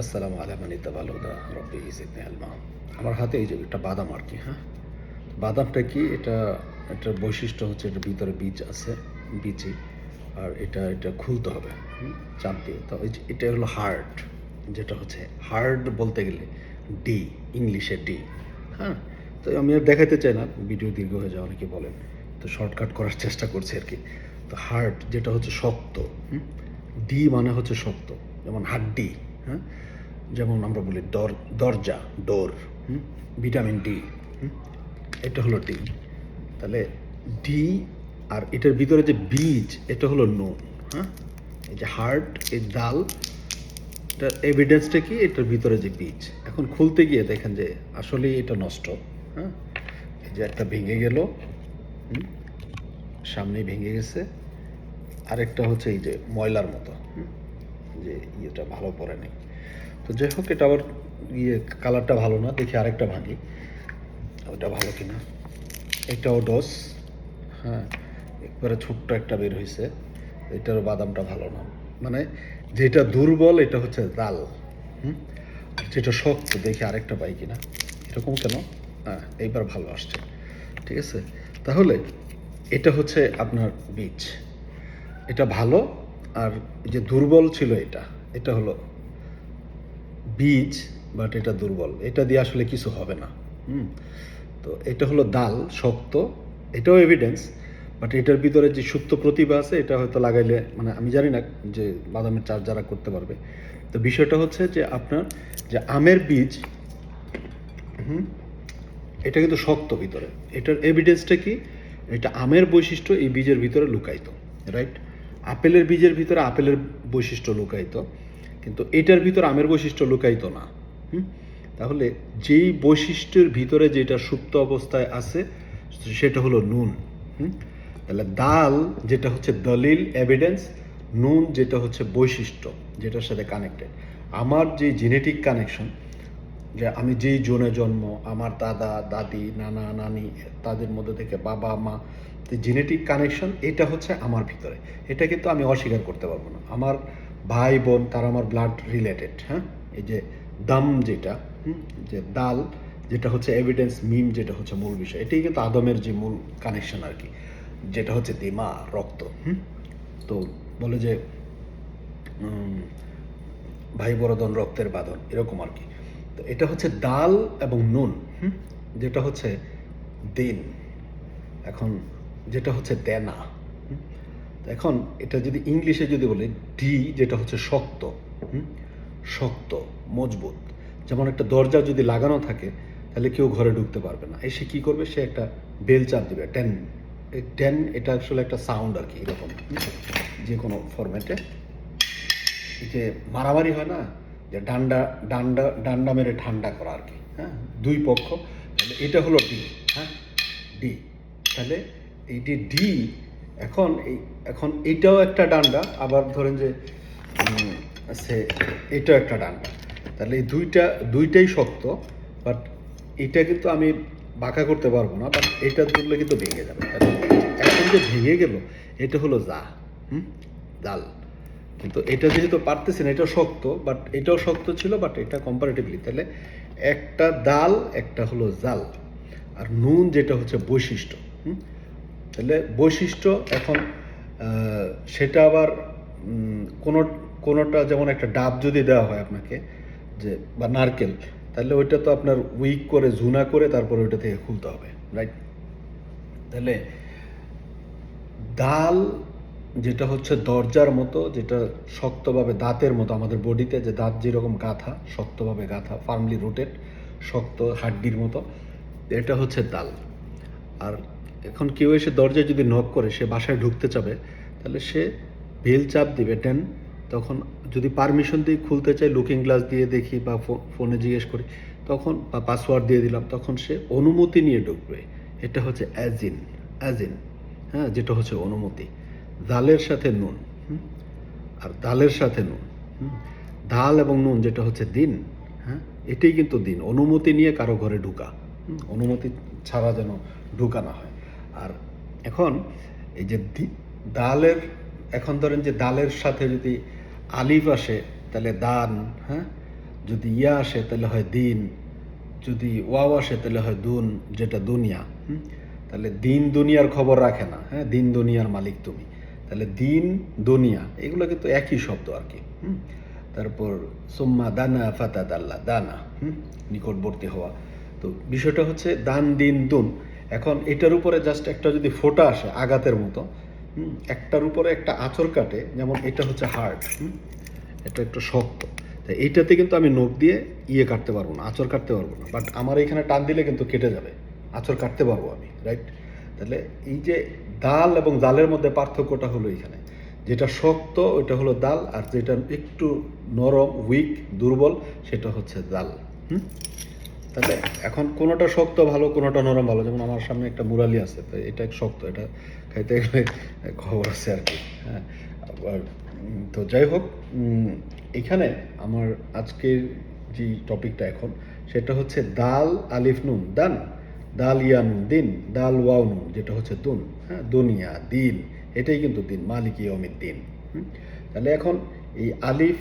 আসসালামু আলাইকুম ইতাবালুদা রব্বি ইজিদনি আলমা। আমার হাতে এই যে একটা বাদাম আর কি হ্যাঁ? বাদামটা কি? এটা এটার বৈশিষ্ট্য হচ্ছে এটার ভিতরে বীজ আছে বীজই আর এটা এটা খুলতে হবে চাপ দিয়ে। তো এটা হলো হার্ড যেটা হচ্ছে হার্ড বলতে গেলে ডি, ইংলিশে ডি হ্যাঁ? তো আমি আর দেখাতে চাই না, ভিডিও দীর্ঘ হয়ে যায়, অনেকে বলেন। তো শর্টকাট করার চেষ্টা করছি আর কি। তো হার্ড যেটা হচ্ছে শক্ত ডি মানে হচ্ছে শক্ত, যেমন হাড্ডি হ্যাঁ? যেমন আমরা বলি দর দরজা ডোর ভিটামিন ডি এটা হলো ডি। তাহলে ডি আর এটার ভিতরে যে বীজ এটা হলো নুন হ্যাঁ? এই যে হার্ট এই ডাল এটার এভিডেন্সটা কি? এটার ভিতরে যে বীজ। এখন খুলতে গিয়ে দেখেন যে আসলেই এটা নষ্ট হ্যাঁ? এই যে একটা ভেঙে গেল হুম, সামনেই ভেঙে গেছে। আরেকটা হচ্ছে এই যে ময়লার মতো যে ইয়েটা ভালো পড়ে নেই তো যাই হোক, এটা আবার ইয়ে কালারটা ভালো না, দেখি আরেকটা ভাঙি। ওটা ভালো কিনা? এটাও ডস হ্যাঁ একবারে ছোট্ট একটা বের হয়েছে এটারও বাদামটা ভালো না। মানে যেটা দুর্বল, এটা হচ্ছে ডাল হুম? যেটা শক্ত, দেখি আরেকটা পাই কিনা। এরকম কেন? হ্যাঁ এইবার ভালো আসছে। ঠিক আছে? তাহলে এটা হচ্ছে আপনার বীজ। এটা ভালো, আর যে দুর্বল ছিল এটা এটা হলো বীজ বাট এটা দুর্বল। এটা দিয়ে আসলে কিছু হবে না। হুম? তো এটা হলো ডাল, শক্ত। এটাও এভিডেন্স বাট এটার ভিতরে যে সুপ্ত প্রতিভা আছে, এটা হয়তো লাগাইলে মানে আমি জানি না যে বাদামের চাষ যারা করতে পারবে। তো বিষয়টা হচ্ছে যে আপনার যে আমের বীজ, হুম? এটা কিন্তু শক্ত ভিতরে। এটার এভিডেন্সটা কি? এটা আমের বৈশিষ্ট্য এই বীজের ভিতরে লুকায়িত রাইট আপেলের বীজের ভিতরে আপেলের বৈশিষ্ট্য লুকায়িত। কিন্তু এটার ভিতরে আমের বৈশিষ্ট্য লুকায়িত না, হুম? তাহলে যেই বৈশিষ্ট্যের ভিতরে যেটা সুপ্ত অবস্থায় আছে, সেটা হলো নুন, হুম? তাহলে দাল যেটা হচ্ছে দলিল এভিডেন্স নুন যেটা হচ্ছে বৈশিষ্ট্য, যেটার সাথে কানেক্টেড আমার যে জেনেটিক কানেকশন যে আমি যেই জোনে জন্ম, আমার দাদা, দাদি, নানা, নানি, তাদের মধ্যে থেকে বাবা, মা জেনেটিক কানেকশন এটা হচ্ছে আমার ভিতরে। এটা কিন্তু আমি অস্বীকার করতে পারব না। আমার ভাই, বোন, তারা আমার ব্লাড রিলেটেড হ্যাঁ? এই যে দাম যেটা যে দাল, যেটা হচ্ছে এভিডেন্স মিম যেটা হচ্ছে মূল বিষয়, এটাই কিন্তু আদমের যে মূল কানেকশন আর কি, যেটা হচ্ছে দিমা, রক্ত তো বলে যে ভাই, বড়দন, রক্তের বাঁধন, এরকম আর কি। তো এটা হচ্ছে ডাল এবং নুন? যেটা হচ্ছে দিন, এখন যেটা হচ্ছে দেনা এখন এটা যদি ইংলিশে যদি বলি ডি যেটা হচ্ছে শক্ত, হুম? শক্ত, মজবুত। যেমন একটা দরজা যদি লাগানো থাকে, তাহলে কেউ ঘরে ঢুকতে পারবে না। এসে কি করবে? সে একটা বেল চাপ দিবে, টেন। টেন এটা আসলে একটা সাউন্ড আর কি, এরকম যে কোনো ফরম্যাটে যে মারামারি হয় না? যে ডান্ডা ডান্ডা ডান্ডা মেরে ঠান্ডা করা আর কি হ্যাঁ? দুই পক্ষ। এটা হলো ডি হ্যাঁ? ডি তাহলে এই যে ডি এখন এই, এখন এটাও একটা ডান্ডা, আবার ধরেন যে সে এটাও একটা ডান্ডা। তাহলে এই দুইটা, দুইটাই শক্ত বাট এটা কিন্তু আমি বাঁকা করতে পারব না বাট এটা তুললে কিন্তু ভেঙে যাবে। এখন যে ভেঙে গেল, এটা হলো যা হুম? জাল। কিন্তু এটা যেহেতু পারতেছি না, এটাও শক্ত বাট এটাও শক্ত ছিল বাট এটা কম্পারেটিভলি তাহলে একটা ডাল একটা হলো জাল। আর নুন যেটা হচ্ছে বৈশিষ্ট্য, হুম? তাহলে বৈশিষ্ট্য এখন সেটা আবার কোনো, কোনোটা যেমন একটা ডাব যদি দেওয়া হয় আপনাকে, যে, বা নারকেল, তাহলে ওইটা তো আপনার উইক করে, ঝুনা করে তারপরে ওইটা থেকে খুলতে হবে, রাইট? তাহলে ডাল যেটা হচ্ছে দরজার মতো, যেটা শক্তভাবে দাঁতের মতো, আমাদের বডিতে যে দাঁত যেরকম গাঁথা, শক্তভাবে গাঁথা ফার্মলি রুটেড শক্ত হাড্ডির মতো, এটা হচ্ছে ডাল। আর এখন কেউ এসে দরজায় যদি নক করে, সে বাসায় ঢুকতে চাবে, তাহলে সে বেল চাপ দিবে টেন তখন যদি পারমিশন দিয়ে খুলতে চাই লুকিং গ্লাস দিয়ে দেখি বা ফোনে জিজ্ঞেস করি, তখন বা পাসওয়ার্ড দিয়ে দিলাম, তখন সে অনুমতি নিয়ে ঢুকবে এটা হচ্ছে অ্যাজিন অ্যাজিন হ্যাঁ যেটা হচ্ছে অনুমতি দালের সাথে নুন? আর ডালের সাথে নুন? ডাল এবং নুন যেটা হচ্ছে দিন হ্যাঁ এটাই কিন্তু দিন অনুমতি নিয়ে কারও ঘরে ঢুকা? অনুমতি ছাড়া যেন ঢুকা না হয় এখন এই যে দি- ডালের এখন ধরেন যে ডালের সাথে যদি আলিফ আসে, তাহলে দান হ্যাঁ যদি ইয়া আসে, তাহলে হয় দিন যদি ওয়াও আসে, তাহলে হয় দুন, যেটা দুনিয়া? তাহলে দিন দুনিয়ার খবর রাখে না হ্যাঁ দিন দুনিয়ার মালিক তুমি তাহলে দিন দুনিয়া, এগুলো কিন্তু একই শব্দ আর কি? তারপর, সোম্মা দানা ফাতা দাল্লা দানা, হুম? নিকটবর্তী হওয়া তো বিষয়টা হচ্ছে দান, দিন, দুন এখন এটার উপরে জাস্ট একটা যদি ফোটা আসে আঘাতের মতো একটার উপরে একটা আঁচড় কাটে, যেমন এটা হচ্ছে হার্ট এটা একটু শক্ত। তাই এইটাতে কিন্তু আমি নখ দিয়ে ইয়ে কাটতে পারব না আঁচড় কাটতে পারব না। বাট আমার এখানে টান দিলে কিন্তু কেটে যাবে আঁচড় কাটতে পারব আমি রাইট তাহলে এই যে দাল এবং দালের মধ্যে পার্থক্যটা হলো এখানে। যেটা শক্ত ওটা হলো দাল, আর যেটা একটু নরম উইক দুর্বল, সেটা হচ্ছে দাল হুম? তাহলে এখন কোনোটা শক্ত ভালো, কোনোটা নরম ভালো? যেমন আমার সামনে একটা মুরালি আছে, তো এটা শক্ত, এটা খাইতে গেলে খবর আছে আর কি হ্যাঁ। আবার তো যাই হোক এখানে আমার আজকের যে টপিকটা এখন, সেটা হচ্ছে দাল আলিফ নুন দান দাল ইয়া নুন, দিন। দাল ওয়াও নুন, যেটা হচ্ছে দুন হ্যাঁ। দুনিয়া, দিন, এটাই কিন্তু দিন, মালিক ইয়মির দিন? তাহলে এখন এই আলিফ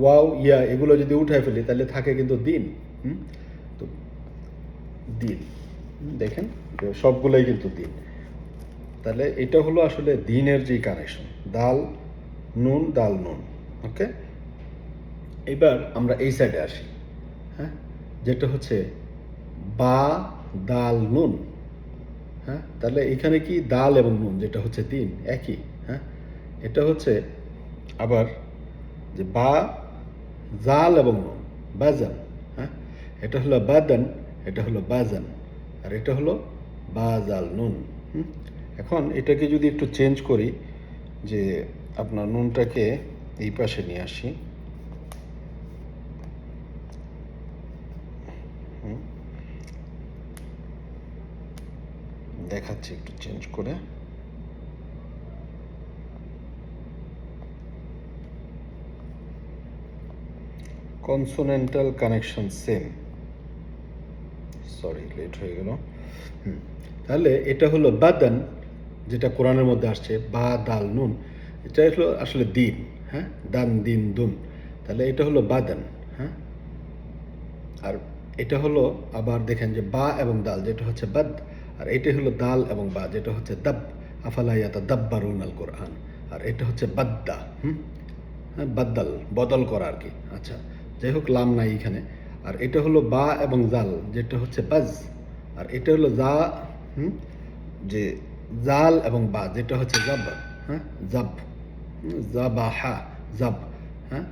ওয়াও, ইয়া, এগুলো যদি উঠায় ফেলি, তাহলে থাকে কিন্তু দিন। হুম? তো দিন। দেখেন সবগুলোই কিন্তু দিন। তাহলে এটা হলো আসলে দিনের যে কানেকশন দাল, নুন দাল, নুন, ওকে? এবার আমরা এই সাইডে আসি হ্যাঁ? যেটা হচ্ছে বা, দাল, নুন হ্যাঁ? তাহলে এখানে কি দাল এবং নুন, যেটা হচ্ছে দিন, একই হ্যাঁ? এটা হচ্ছে আবার যে বা জাল এবং বাজান হ্যাঁ এটা হলো বাদান, এটা হলো বাজান, আর এটা হলো বাজাল নুন? এখন এটাকে যদি একটু চেঞ্জ করি, যে আপনার নুনটাকে এই পাশে নিয়ে আসি। দেখাচ্ছি একটু চেঞ্জ করে consonantal connection same sorry late হয়ে গেল। তাহলে এটা হলো বাদান, যেটা কোরআনের মধ্যে আসছে বা দাল নুন। এটা হলো আসলে দিন হ্যাঁ? দান, দিন, দুন। তাহলে এটা হলো বাদান হ্যাঁ? আর এটা হলো আবার দেখেন যে বা এবং দাল, যেটা হচ্ছে বাদ, আর এটা হলো দাল এবং বা, যেটা হচ্ছে দাব। আফালাইয়াতা দাব্বারুন আল কোরআন। আর এটা হচ্ছে বাদ্দা, হুম? হ্যাঁ বাদ্দাল, বদল করা আর কি। আচ্ছা। যাই হোক লাম নাই এখানে। আর এটা হলো বা এবং জাল, যেটা হচ্ছে বাজ। আর এটা হলো জা, হুম? যে জাল এবং বা, যেটা হচ্ছে জাব হ্যাঁ? জাব। জাবাহা, জাব হ্যাঁ?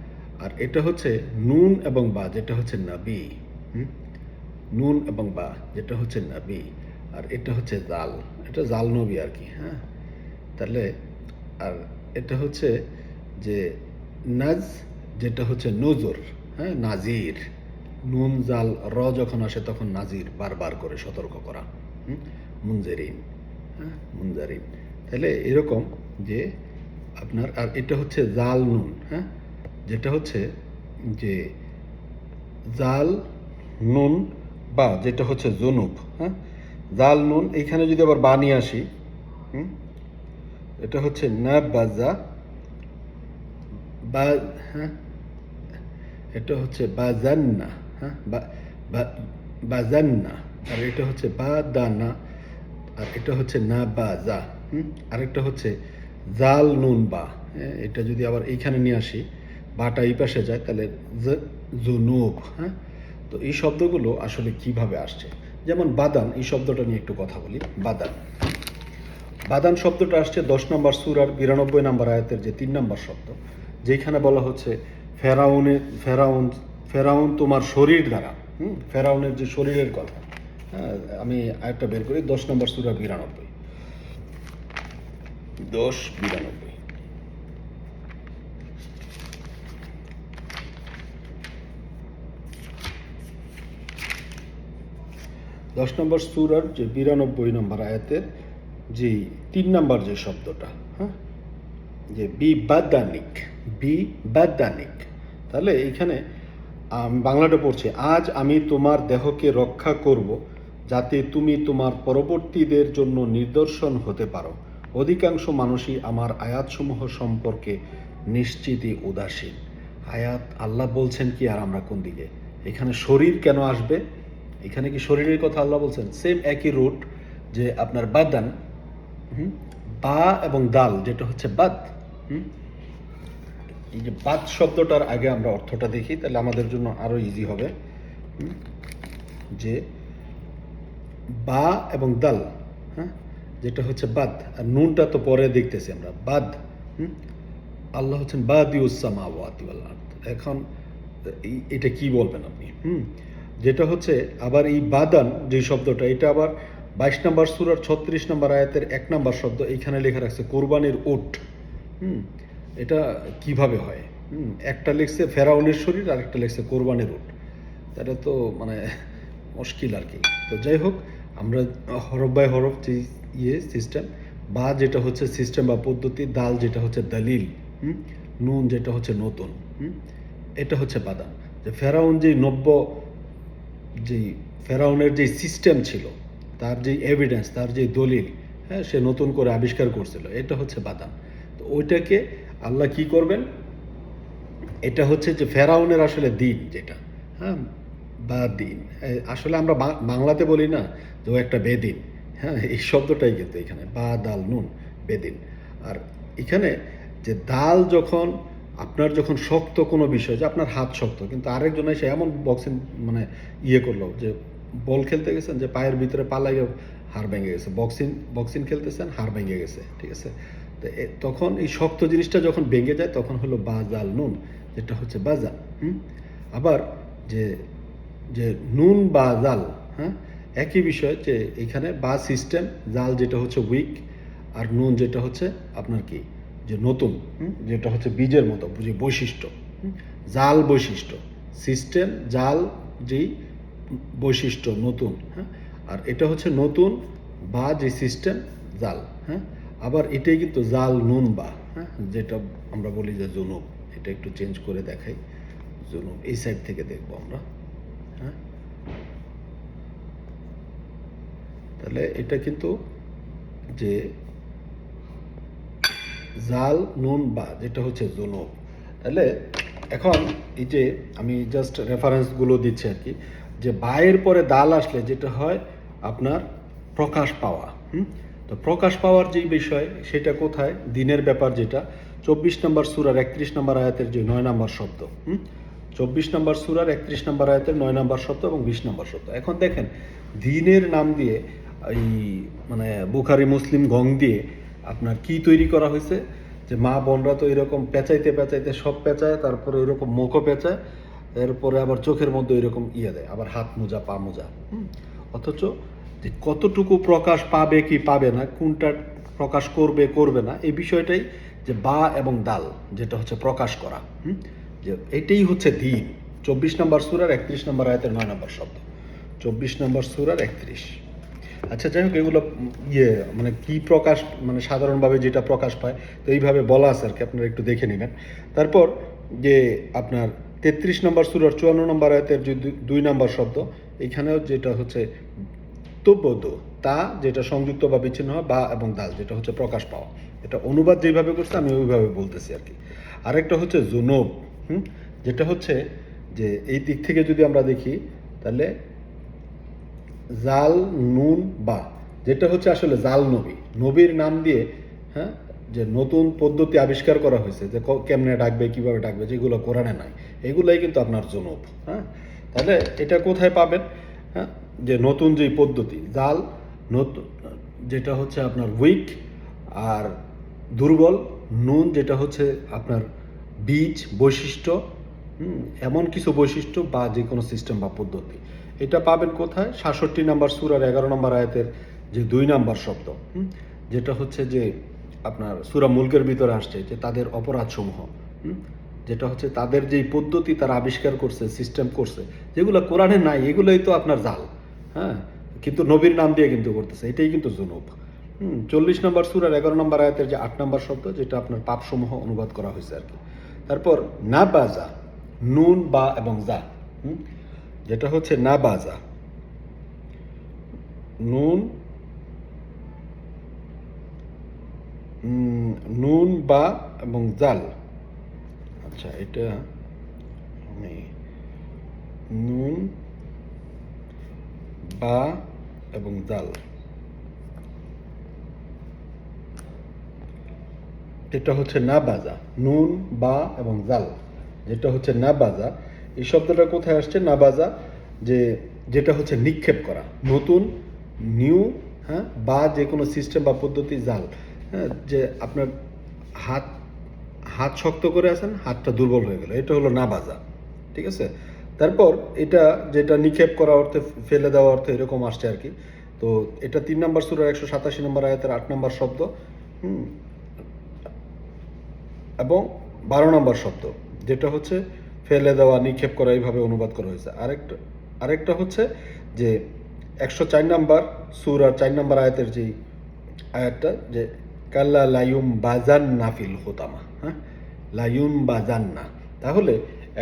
আর এটা হচ্ছে নুন এবং বা, যেটা হচ্ছে নাবি, হুম? নুন এবং বা, যেটা হচ্ছে নাবি। আর এটা হচ্ছে জাল। এটা জাল নবী আর কি হ্যাঁ? তাহলে, আর এটা হচ্ছে যে নাজ, যেটা হচ্ছে নজর। হ্যাঁ নাজির। নুন জাল র যখন আসে তখন নাজির বারবার করে সতর্ক করা। হুম? মুনজেরিন। হ্যাঁ মুনজারিন। তাহলে এরকম যে আপনার, আর এটা হচ্ছে জাল নুন হ্যাঁ? যেটা হচ্ছে যে জাল নুন বা যেটা হচ্ছে জনুব হ্যাঁ? জাল নুন এইখানে যদি আবার বা নিয়ে আসি এটা হচ্ছে না বাজা বা হ্যাঁ? এটা হচ্ছে বাজান্না হ্যাঁ? বা- বা- বাজান্না। আর এটা হচ্ছে বা বাদানা আর এটা হচ্ছে না বাজা হুম আরেকটা হচ্ছে জাল নুন বা হ্যাঁ, এটা যদি আবার এইখানে নিয়ে আসি বাটা এই পাশে যায় তাহলে জ- জুনুব হ্যাঁ? তো এই শব্দগুলো আসলে কীভাবে আসছে? যেমন বাদান এই শব্দটা নিয়ে একটু কথা বলি। বাদান। বাদান শব্দটা আসছে দশ নম্বর সুরার বিরানব্বই নম্বর আয়াতের যে তিন নম্বর শব্দ যেখানে বলা হচ্ছে ফেরাউনের ফেরাউন ফেরাউন তোমার শরীর দ্বারা হুম? ফেরাউনের যে শরীরের কথা হ্যাঁ, আমি আরেকটা বের করি দশ নম্বর সুরা বিরানব্বই। দশ বিরানব্বই। দশ নম্বর সুরার যে বিরানব্বই নম্বর আয়াতের যে তিন নম্বর যে শব্দটা হ্যাঁ? যে বি বাদানিক বি বাদানিক। তাহলে এইখানে বাংলাটা পড়ছি আজ আমি তোমার দেহকে রক্ষা করব যাতে তুমি তোমার পরবর্তীদের জন্য নিদর্শন হতে পারো। অধিকাংশ মানুষই আমার আয়াতসমূহ সম্পর্কে নিশ্চিতই উদাসীন। আয়াত আল্লাহ বলছেন কি আর আমরা কোন দিকে? এখানে শরীর কেন আসবে? এখানে কি শরীরের কথা আল্লাহ বলছেন? সেম একই রুট যে আপনার বাদান বা এবং দাল যেটা হচ্ছে বাদ হুম, এই যে বাদ শব্দটার আগে আমরা অর্থটা দেখি, তাহলে আমাদের জন্য আরও ইজি হবে। যে বা এবং দাল হ্যাঁ? যেটা হচ্ছে বাদ, আর নুনটা তো পরে দেখতেছি আমরা, বাদ, হুম? আল্লাহ হচ্ছেন বাদিউসামা আর্থ এখন এটা কি বলবেন আপনি, হুম? যেটা হচ্ছে আবার এই বাদান যে শব্দটা, এটা আবার বাইশ নম্বর সুরার ছত্রিশ নম্বর আয়াতের এক নম্বর শব্দ, এইখানে লেখা রাখছে, কোরবানির উট, হুম? এটা কীভাবে হয়? একটা লিখছে ফেরাউনের শরীর আর একটা লিখছে কোরবানির উট। এটা তো মানে মুশকিল আর কি। তো যাই হোক, আমরা হরফ বাই হরফ যে ইয়ে সিস্টেম বা যেটা হচ্ছে সিস্টেম বা পদ্ধতি, দাল যেটা হচ্ছে দলিল নুন যেটা হচ্ছে নতুন এটা হচ্ছে বাদাম। যে ফেরাউন যে নব্য যেই ফেরাউনের যে সিস্টেম ছিল, তার যে এভিডেন্স তার যে দলিল হ্যাঁ সে নতুন করে আবিষ্কার করছিল, এটা হচ্ছে বাদাম। তো ওইটাকে আল্লাহ কি করবেন? এটা হচ্ছে যে ফেরাউনের আসলে দিন যেটা। হ্যাঁ বা দিন। আসলে আমরা বাংলাতে বলি না যে ও একটা বেদিন। হ্যাঁ এই শব্দটাই কিন্তু এখানে, বা দাল নুন, বেদিন। আর এখানে যে দাল যখন, আপনার যখন শক্ত কোনো বিষয়, যে আপনার হাত শক্ত, কিন্তু আরেকজন এসে এমন বক্সিং মানে ইয়ে করল যে বল খেলতে গেছেন, যে পায়ের ভিতরে পালাইয়ে হাড় ভেঙে গেছে। বক্সিং বক্সিং খেলতেছেন, হাড় ভেঙে গেছে, ঠিক আছে? তখন এই শক্ত জিনিসটা যখন ভেঙে যায়, তখন হলো বাজাল নুন, যেটা হচ্ছে বাজাল, হুম? আবার যে যে নুন বা জাল হ্যাঁ? একই বিষয় যে এখানে বা সিস্টেম জাল যেটা হচ্ছে উইক আর নুন যেটা হচ্ছে আপনার কি? যে নতুন যেটা হচ্ছে বীজের মতো, যে বৈশিষ্ট্য জাল বৈশিষ্ট্য সিস্টেম জাল যেই বৈশিষ্ট্য, নতুন হ্যাঁ? আর এটা হচ্ছে নতুন বা যে সিস্টেম জাল হ্যাঁ? আবার এটাই কিন্তু জাল নুন বা হ্যাঁ। যেটা আমরা বলি যে জুনুব। এটা একটু চেঞ্জ করে দেখাই। জুনুব এই সাইড থেকে দেখব আমরা। হ্যাঁ। তাহলে এটা কিন্তু যে জাল নুন বা যেটা হচ্ছে জুনুব। তাহলে এখন এই যে আমি জাস্ট রেফারেন্সগুলো দিচ্ছি আর কি যে বায়ের পরে দাল আসলে যেটা হয় আপনার প্রকাশ পাওয়া। হুম? তো প্রকাশ পাওয়ার যেই বিষয়, সেটা কোথায়? দিনের ব্যাপার যেটা। চব্বিশ নম্বর সুরার একত্রিশ নম্বর আয়াতের যে নয় নম্বর শব্দ, হুম? চব্বিশ নম্বর সুরার একত্রিশ নম্বর আয়াতের নয় নম্বর শব্দ এবং বিশ নম্বর শব্দ। এখন দেখেন, দিনের নাম দিয়ে, এই মানে বুখারি, মুসলিম গং দিয়ে আপনার কি তৈরি করা হয়েছে? যে মা বোনরা তো এরকম পেঁচাইতে পেঁচাইতে সব পেঁচায়, তারপরে এরকম মুখও পেঁচায়, এরপরে আবার চোখের মধ্যে এরকম ইয়ে দেয়, আবার হাত মোজা, পা মোজা, হুম? অথচ যে কতটুকু প্রকাশ পাবে কি পাবে না, কোনটা প্রকাশ করবে করবে না, এই বিষয়টাই যে বা এবং দাল যেটা হচ্ছে প্রকাশ করা যে এটাই হচ্ছে দিন। চব্বিশ নম্বর সুরার একত্রিশ নম্বর আয়তের নয় নম্বর শব্দ। চব্বিশ নম্বর সুরার একত্রিশ। আচ্ছা যাই হোক, এগুলো ইয়ে মানে কি প্রকাশ মানে সাধারণভাবে যেটা প্রকাশ পায়, তো এইভাবে বলা আছে আর কি, আপনারা একটু দেখে নেবেন। তারপর যে আপনার তেত্রিশ নম্বর সুরার চুয়ান্ন নম্বর আয়তের যে দুই নম্বর শব্দ, এখানেও যেটা হচ্ছে তব্যদ তা যেটা সংযুক্ত বা বিচ্ছিন্ন হয় বা এবং দাল, যেটা হচ্ছে প্রকাশ পাওয়া। এটা অনুবাদ যেভাবে করছে, আমি ওইভাবে বলতেছি আর কি। আরেকটা হচ্ছে জুনব, হুম? যেটা হচ্ছে যে এই দিক থেকে যদি আমরা দেখি, তাহলে জাল, নুন, বা, যেটা হচ্ছে আসলে জাল নবী। নবীর নাম দিয়ে হ্যাঁ যে নতুন পদ্ধতি আবিষ্কার করা হয়েছে, যে কেমনে ডাকবে, কীভাবে ডাকবে, যেগুলো কোরআনে নাই, এগুলাই কিন্তু আপনার জনব হ্যাঁ? তাহলে এটা কোথায় পাবেন? হ্যাঁ যে নতুন যেই পদ্ধতি জাল নতুন যেটা হচ্ছে আপনার উইক আর দুর্বল নুন যেটা হচ্ছে আপনার বীজ বৈশিষ্ট্য হুম, এমন কিছু বৈশিষ্ট্য বা যে কোনো সিস্টেম বা পদ্ধতি। এটা পাবেন কোথায়? সাতষট্টি নাম্বার সুরার এগারো নম্বর আয়াতের যে দুই নাম্বার শব্দ যেটা হচ্ছে যে আপনার সুরা মুলকের ভিতরে আসছে যে তাদের অপরাধসমূহ হুম, যেটা হচ্ছে তাদের যেই পদ্ধতি তারা আবিষ্কার করছে সিস্টেম করছে যেগুলো কোরআনে নাই এগুলোই তো আপনার জাল। হ্যাঁ কিন্তু নবীর নাম দিয়ে কিন্তু করতেছে, এটাই কিন্তু জুনুব। হুম, চল্লিশ নম্বর সুরার এগারো নম্বর আয়াতের যে আট নম্বর শব্দ, যেটা আপনার পাপসমূহ অনুবাদ করা হয়েছে আর কি। তারপর না বাজা নুন, বা এবং জা যেটা হচ্ছে না বাজা নুন নুন, বা এবং জাল। আচ্ছা এটা নেই নুন বা এবং জাল এটা হচ্ছে না বাজা, নুন, বা এবং জাল। যেটা হচ্ছে না বাজা, এই শব্দটা কোথায় আসছে? না বাজা, যে যেটা হচ্ছে নিক্ষেপ করা। নতুন, নিউ হ্যাঁ বা যে কোনো সিস্টেম বা পদ্ধতি জাল। হ্যাঁ যে আপনার হাত হাত শক্ত করে আছেন, হাতটা দুর্বল হয়ে গেল। এটা হলো না বাজা, ঠিক আছে? তারপর এটা যেটা নিক্ষেপ করা অর্থে ফেলে দেওয়া অর্থে এরকম আসছে আর কি। তো এটা তিন নম্বর সুরার একশো সাতাশি নম্বর আয়াতের আট নম্বর শব্দ এবং বারো নম্বর শব্দ, যেটা হচ্ছে ফেলে দেওয়া, নিক্ষেপ করা, এইভাবে অনুবাদ করা হয়েছে। আরেকটা আরেকটা হচ্ছে যে একশো চার নম্বর সুর আর চার নম্বর আয়াতের যেই আয়াতটা, যে কাল্লা লাইম বাজান নাফিল হোতামা হ্যাঁ লাইম বাজান না তাহলে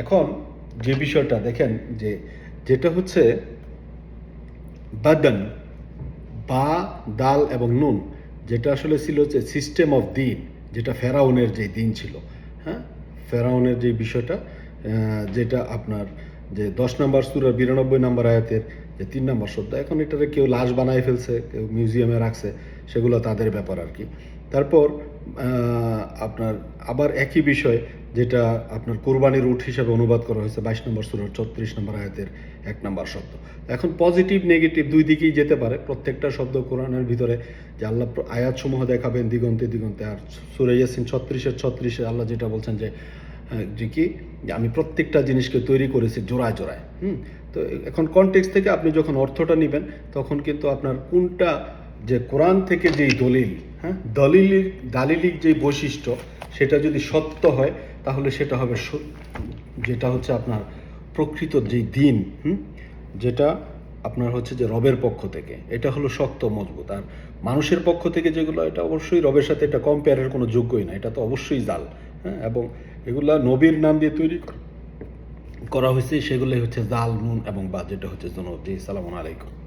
এখন যে বিষয়টা দেখেন যে যেটা হচ্ছে বাদান, বা ডাল এবং নুন, যেটা আসলে ছিল যে সিস্টেম অফ দিন, যেটা ফেরাউনের যে দিন ছিল হ্যাঁ? ফেরাউনের যে বিষয়টা যেটা আপনার যে দশ নম্বর সুরার বিরানব্বই নম্বর আয়াতের যে তিন নম্বর শব্দ এখন এটারে কেউ লাশ বানায় ফেলছে, কেউ মিউজিয়ামে রাখছে, সেগুলো তাদের ব্যাপার আর কি। তারপর আপনার আবার একই বিষয় যেটা আপনার কোরবানির উঠ হিসাবে অনুবাদ করা হয়েছে বাইশ নম্বর সুরের চৌত্রিশ নম্বর আয়াতের এক নম্বর শব্দ। এখন পজিটিভ, নেগেটিভ দুই দিকেই যেতে পারে। প্রত্যেকটা শব্দ কোরআনের ভিতরে যে আল্লাহ আয়াতসমূহ দেখাবেন দিগন্তে দিগন্তে। আর সুরে ইয়াসিন ছত্রিশের ছত্রিশে আল্লাহ যেটা বলছেন যে যে কি? যে আমি প্রত্যেকটা জিনিসকে তৈরি করেছি জোড়ায় জোড়ায়। হুম? তো এখন কনটেক্স থেকে আপনি যখন অর্থটা নেবেন, তখন কিন্তু আপনার কোনটা যে কোরআন থেকে যেই দলিল হ্যাঁ? দলিলিক, দালিলিক যে বৈশিষ্ট্য, সেটা যদি সত্য হয় তাহলে সেটা হবে যেটা হচ্ছে আপনার প্রকৃত যেই দিন, হুম? যেটা আপনার হচ্ছে যে রবের পক্ষ থেকে। এটা হলো শক্ত মজবুত। আর মানুষের পক্ষ থেকে যেগুলো, এটা অবশ্যই রবের সাথে এটা কম্পেয়ারের কোনো যোগ্যই না। এটা তো অবশ্যই জাল হ্যাঁ? এবং এগুলা নবীর নাম দিয়ে তৈরি করা হয়েছে, সেগুলোই হচ্ছে জাল, নুন এবং বা, যেটা হচ্ছে জনব জি, সালাম আলাইকুম।